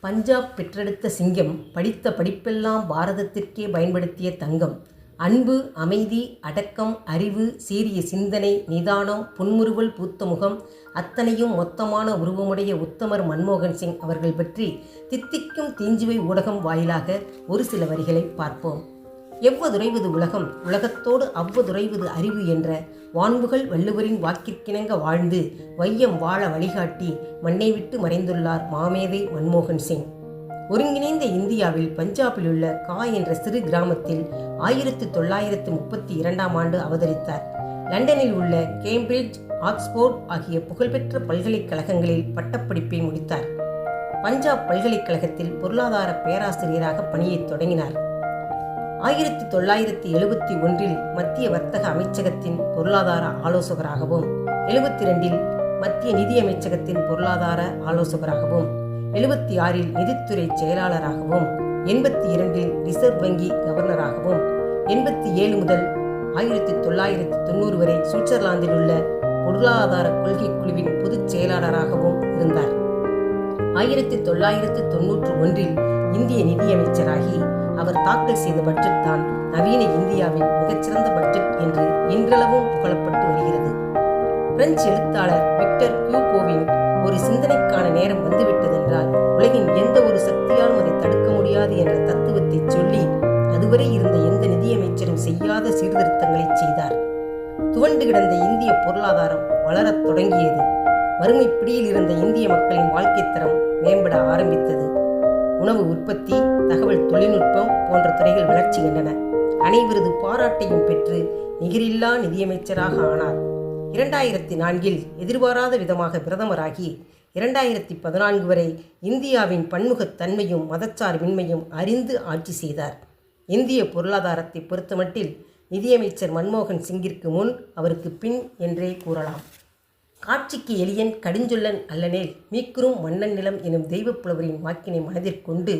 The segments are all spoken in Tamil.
பஞ்சாப் பெற்றெடுத்த சிங்கம் படித்த படிப்பெல்லாம் பாரதத்திற்கே பயன்படுத்திய தங்கம். அன்பு அமைதி அடக்கம் அறிவு சீரிய சிந்தனை நிதானம் புன்முறுவல் பூத்த முகம் அத்தனையும் மொத்தமான உருவமுடைய உத்தமர் மன்மோகன் சிங் அவர்கள் பற்றி தித்திக்கும் தீஞ்சுவை ஊடகம் வாயிலாக ஒரு சில வரிகளை பார்ப்போம். எவ்வதுரைவது உலகம்? உலகத்தோடு அவ்வதுரைவது அறிவு என்ற வான்புகள் வள்ளுவரின் வாக்கிற்கிணங்க வாழ்ந்து வையம் வாழ வழிகாட்டி மண்ணை விட்டு மறைந்துள்ளார் மாமேதை மன்மோகன் சிங். ஒருங்கிணைந்த இந்தியாவில் பஞ்சாபில் உள்ள கா என்ற சிறு கிராமத்தில் ஆயிரத்தி தொள்ளாயிரத்து முப்பத்தி இரண்டாம் ஆண்டு அவதரித்தார். லண்டனில் உள்ள கேம்பிரிட்ஜ் ஆக்ஸ்போர்ட் ஆகிய புகழ்பெற்ற பல்கலைக்கழகங்களில் பட்டப்படிப்பை முடித்தார். பஞ்சாப் பல்கலைக்கழகத்தில் பொருளாதார பேராசிரியராக பணியைத் தொடங்கினார். ஆயிரத்தி தொள்ளாயிரத்தி எழுபத்தி ஒன்றில் மத்திய வர்த்தக அமைச்சகத்தின் பொருளாதார ஆலோசகராகவும் எழுபத்தி ரெண்டில் மத்திய நிதி அமைச்சகத்தின் பொருளாதார ஆலோசகராகவும் எழுபத்தி ஆறில் நிதித்துறை செயலாளராகவும் எண்பத்தி இரண்டில் ரிசர்வ் வங்கி கவர்னராகவும் எண்பத்தி ஏழு முதல் ஆயிரத்தி தொள்ளாயிரத்தி தொண்ணூறு வரை சுவிட்சர்லாந்தில் உள்ள பொருளாதார கொள்கை குழுவின் பொதுச் செயலாளராகவும் இருந்தார். ஆயிரத்தி தொள்ளாயிரத்து தொன்னூற்று ஒன்றில் இந்திய நிதியமைச்சராகி அவர் தாக்கல் செய்த பட்ஜெட் தான் நவீன இந்தியாவின் மிகச்சிறந்த பட்ஜெட் என்று இன்றளவும் புகழப்பட்டு வருகிறது. பிரெஞ்சு எழுத்தாளர் விக்டர் கியூகோவின் ஒரு சிந்தனைக்கான நேரம் வந்துவிட்டதென்றால் உலகின் எந்த ஒரு சக்தியாலும் அதை தடுக்க முடியாது என்ற தத்துவத்தை சொல்லி அதுவரை இருந்த எந்த நிதியமைச்சரும் செய்யாத சீர்திருத்தங்களை செய்தார். துவண்டு கிடந்த இந்திய பொருளாதாரம் வளரத் தொடங்கியது. வறுமை பிடியில் இருந்த இந்திய மக்களின் வாழ்க்கை தரம் மேம்பட ஆரம்பித்தது. உணவு உற்பத்தி தகவல் தொழில்நுட்பம் போன்ற துறைகள் வளர்ச்சி கண்டன. அனைவரது பாராட்டையும் பெற்று நிகரில்லா நிதியமைச்சராக ஆனார். இரண்டாயிரத்தி நான்கில் எதிர்பாராத விதமாக பிரதமராகி இரண்டாயிரத்தி பதினான்கு வரை இந்தியாவின் பன்முகத்தன்மையும் மதச்சார்பின்மையும் அறிந்து ஆட்சி செய்தார். இந்திய பொருளாதாரத்தை பொறுத்தமட்டில் நிதியமைச்சர் மன்மோகன் சிங்கிற்கு முன் அவருக்கு பின் என்றே கூறலாம். காட்சிக்கு எளியன் கடுஞ்சொல்லன் அல்லனேல் மீக்குறும் மன்னன் நிலம் எனும் தெய்வப் புலவரின் வாக்கினை மனதிற்கொண்டு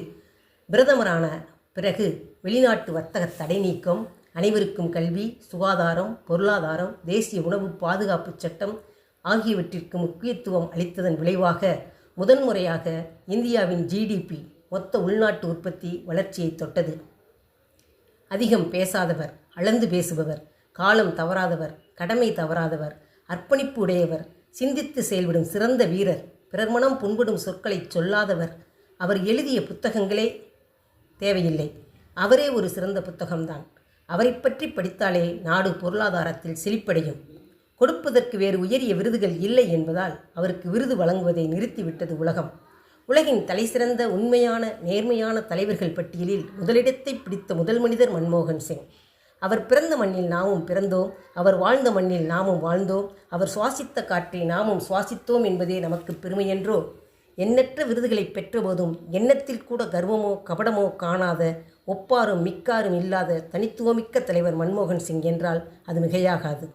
பிரதமரான பிறகு வெளிநாட்டு வர்த்தக தடை நீக்கம் அனைவருக்கும் கல்வி சுகாதாரம் பொருளாதாரம் தேசிய உணவு பாதுகாப்பு சட்டம் ஆகியவற்றிற்கு முக்கியத்துவம் அளித்ததன் விளைவாக முதன்முறையாக இந்தியாவின் ஜிடிபி மொத்த உள்நாட்டு உற்பத்தி வளர்ச்சியை தொட்டது. அதிகம் பேசாதவர் அளந்து பேசுபவர் காலம் தவறாதவர் கடமை தவறாதவர் அர்ப்பணிப்பு உடையவர் சிந்தித்து செயல்படும் சிறந்த வீரர் பிறர் மனம் புண்படும் சொற்களை சொல்லாதவர் அவர் எழுதிய புத்தகங்களே தேவையில்லை. அவரே ஒரு சிறந்த புத்தகம்தான். அவரை பற்றி படித்தாலே நாடு பொருளாதாரத்தில் செழிப்படையும். கொடுப்பதற்கு வேறு உயரிய விருதுகள் இல்லை என்பதால் அவருக்கு விருது வழங்குவதை நிறுத்திவிட்டது உலகம். உலகின் தலைசிறந்த உண்மையான நேர்மையான தலைவர்கள் பட்டியலில் முதலிடத்தை பிடித்த முதல் மனிதர் மன்மோகன் சிங். அவர் பிறந்த மண்ணில் நாமும் பிறந்தோம். அவர் வாழ்ந்த மண்ணில் நாமும் வாழ்ந்தோம். அவர் சுவாசித்த காற்றை நாமும் சுவாசித்தோம் என்பதே நமக்கு பெருமையென்றோ? எண்ணற்ற விருதுகளை பெற்றபோதும் எண்ணத்தில் கூட கர்வமோ கபடமோ காணாத ஒப்பாரும் மிக்காரும் இல்லாத தனித்துவமிக்க தலைவர் மன்மோகன் சிங் என்றால் அது மிகையாகாது.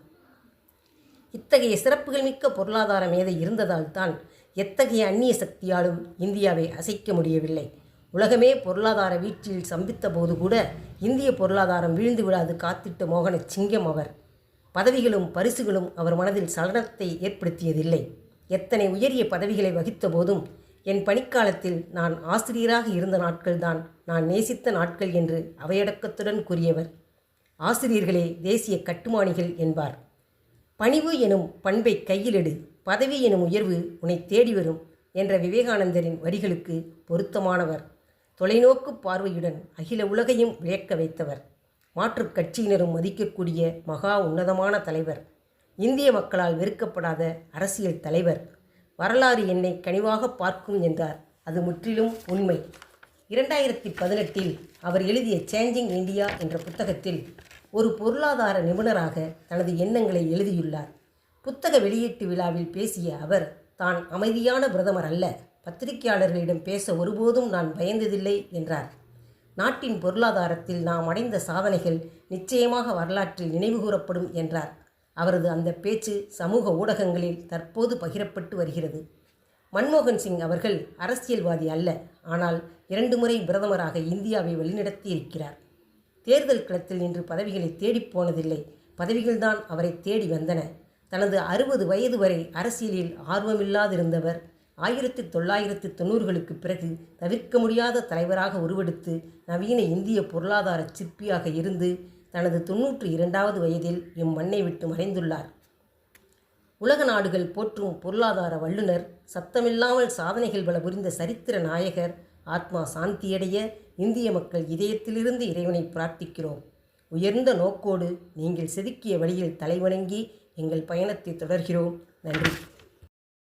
இத்தகைய சிறப்புகள் மிக்க பொருளாதார மேதை இருந்ததால் தான் எத்தகைய அந்நிய சக்தியாலும் இந்தியாவை அசைக்க முடியவில்லை. உலகமே பொருளாதார வீழ்ச்சியில் சம்பித்த போது கூட இந்திய பொருளாதாரம் வீழ்ந்து விடாது காத்திட்ட மோகன சிங்கம் அவர். பதவிகளும் பரிசுகளும் அவர் மனதில் சலனத்தை ஏற்படுத்தியதில்லை. எத்தனை உயரிய பதவிகளை வகித்த போதும் என் பணிக்காலத்தில் நான் ஆசிரியராக இருந்த நாட்கள்தான் நான் நேசித்த நாட்கள் என்று அவையடக்கத்துடன் கூறியவர். ஆசிரியர்களே தேசிய கட்டுமானிகள் என்பார். பணிவு எனும் பண்பை கையிலெடு பதவி எனும் உயர்வு உன்னை தேடி வரும் என்ற விவேகானந்தரின் வரிகளுக்கு பொருத்தமானவர். தொலைநோக்கு பார்வையுடன் அகில உலகையும் வியக்க வைத்தவர். மாற்றுக் கட்சியினரும் மதிக்கக்கூடிய மகா உன்னதமான தலைவர். இந்திய மக்களால் வெறுக்கப்படாத அரசியல் தலைவர். வரலாறு என்னை கனிவாக பார்க்கும் என்றார். அது முற்றிலும் உண்மை. இரண்டாயிரத்தி பதினெட்டில் அவர் எழுதிய சேஞ்சிங் இந்தியா என்ற புத்தகத்தில் ஒரு பொருளாதார நிபுணராக தனது எண்ணங்களை எழுதியுள்ளார். புத்தக வெளியீட்டு விழாவில் பேசிய அவர் தான் அமைதியான பிரதமர் அல்ல. பத்திரிகையாளர்களிடம் பேச ஒருபோதும் நான் பயந்ததில்லை என்றார். நாட்டின் பொருளாதாரத்தில் நாம் அடைந்த சாதனைகள் நிச்சயமாக வரலாற்றில் நினைவுகூரப்படும் என்றார். அவரது அந்த பேச்சு சமூக ஊடகங்களில் தற்போது பகிரப்பட்டு வருகிறது. மன்மோகன் சிங் அவர்கள் அரசியல்வாதி அல்ல ஆனால் இரண்டு முறை பிரதமராக இந்தியாவை வழிநடத்தி இருக்கிறார். தேர்தல் களத்தில் நின்று பதவிகளை தேடிப் போனதில்லை. பதவிகள்தான் அவரை தேடி வந்தன. தனது அறுபது வயது வரை அரசியலில் ஆர்வமில்லாதிருந்தவர் ஆயிரத்தி தொள்ளாயிரத்து தொண்ணூறுகளுக்கு பிறகு தவிர்க்க முடியாத தலைவராக உருவெடுத்து நவீன இந்திய பொருளாதார சிற்பியாக இருந்து தனது தொன்னூற்றி இரண்டாவது வயதில் இம்மண்ணை விட்டு மறைந்துள்ளார். உலக நாடுகள் போற்றும் பொருளாதார வல்லுனர் சத்தமில்லாமல் சாதனைகள் பல புரிந்த சரித்திர நாயகர் ஆத்மா சாந்தியடைய இந்திய மக்கள் இதயத்திலிருந்து இறைவனை பிரார்த்திக்கிறோம். உயர்ந்த நோக்கோடு நீங்கள் செதுக்கிய வழியில் தலைவணங்கி எங்கள் பயணத்தை தொடர்கிறோம். நன்றி.